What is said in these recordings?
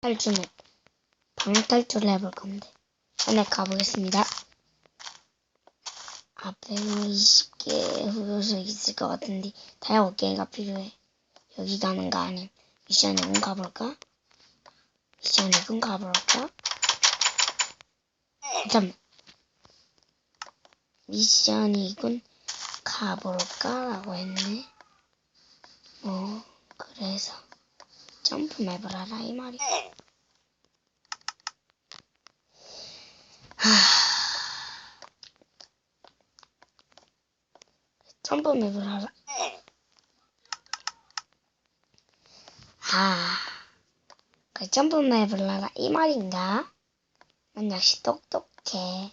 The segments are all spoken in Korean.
탈출은 방탈출을 해볼 건데 전에 가보겠습니다. 앞에 20개 후보석 있을 것 같은데 다이아고 개가 필요해. 여기 가는 거 아님. 미션 2군 가볼까? 미션 2군 가볼까? 잠깐만. 미션 2군 가볼까 라고 했네. 뭐 그래서 점프 맵을 하라 이 말이. 하... 점프 맵을 하라. 아, 그 점프 맵을 하라 이 말인가? 난 역시 똑똑해.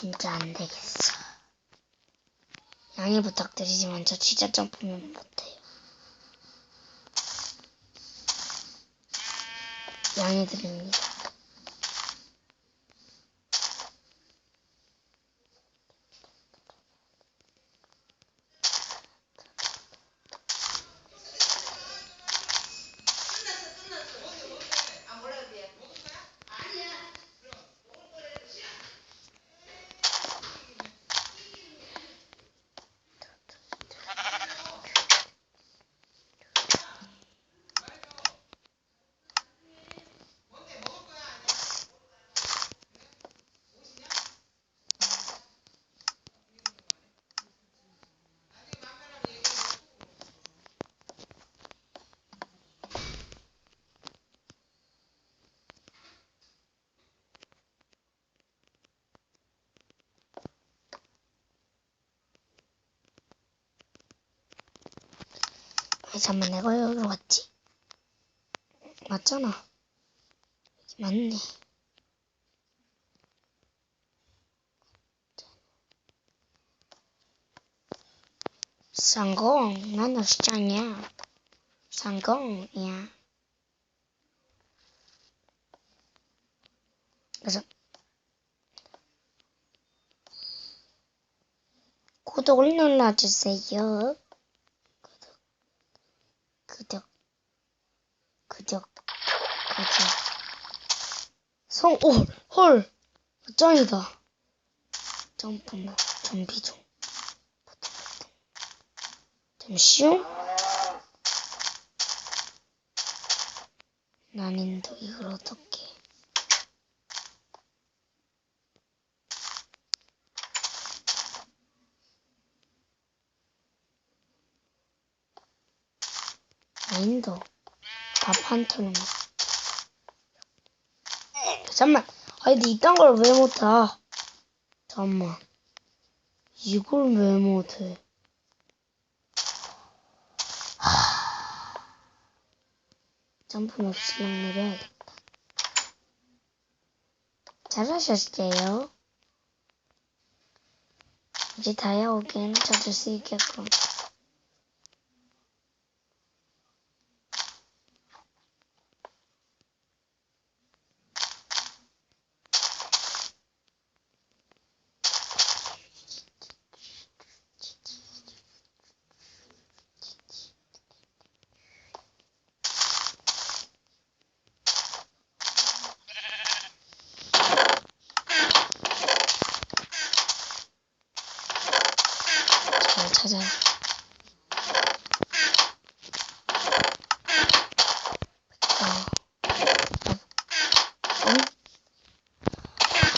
진짜 안 되겠어. 양해 부탁드리지만 저 진짜 점프맵 못해요. 양해 드립니다. 아니, 잠만 내가 여기로 왔지? 맞잖아. 여기 맞네. 성공. 난 시장이야. 성공이야. 그래서 구독을 눌러주세요. 구독, 구독, 구독. 성, 오, 헐, 짱이다. 점프만, 좀비 좀. 잠시요. 난인도 이걸 어떻게? 난인도 밥한 톨만. 잠만. 아니, 근데 이딴 걸 왜 못해? 잠만. 이걸 왜 못해? 점프 없이랑 내려야겠다. 잘하셨어요. 이제 다이아고 게임 찾을 수 있겠군. 잘 찾아야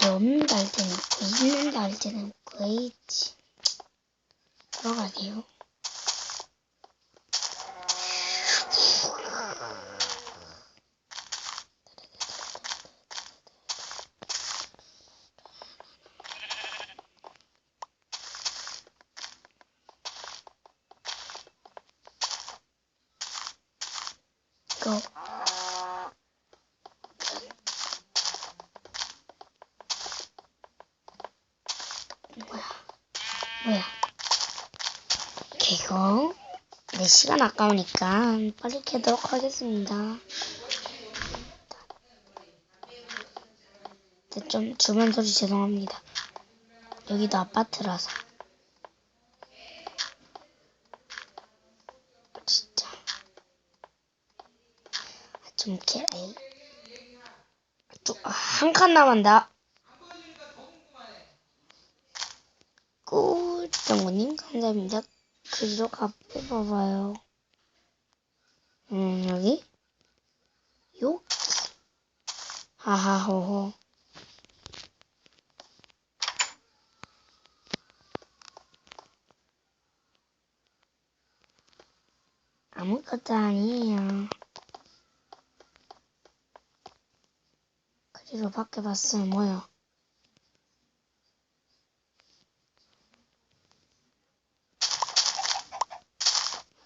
없는 날 때는 있고 있는 날 때는 없고 에이치 들어가게요 고 뭐야? 뭐야 개공 내 시간 아까우니까 빨리 캐도록 하겠습니다. 좀 주변 소리 죄송합니다. 여기도 아파트라서 팀킬 A. 한칸 남았다. 꿀정구님 감사합니다. 그리로 값 뽑아봐요. 음 여기 요 하하호호 아무것도 아니에요. 그리로 밖에 봤어요. 뭐요?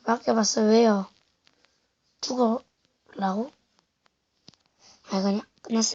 밖에 봤어요. 왜요? 죽어라고? 아 그냥 끝났어요.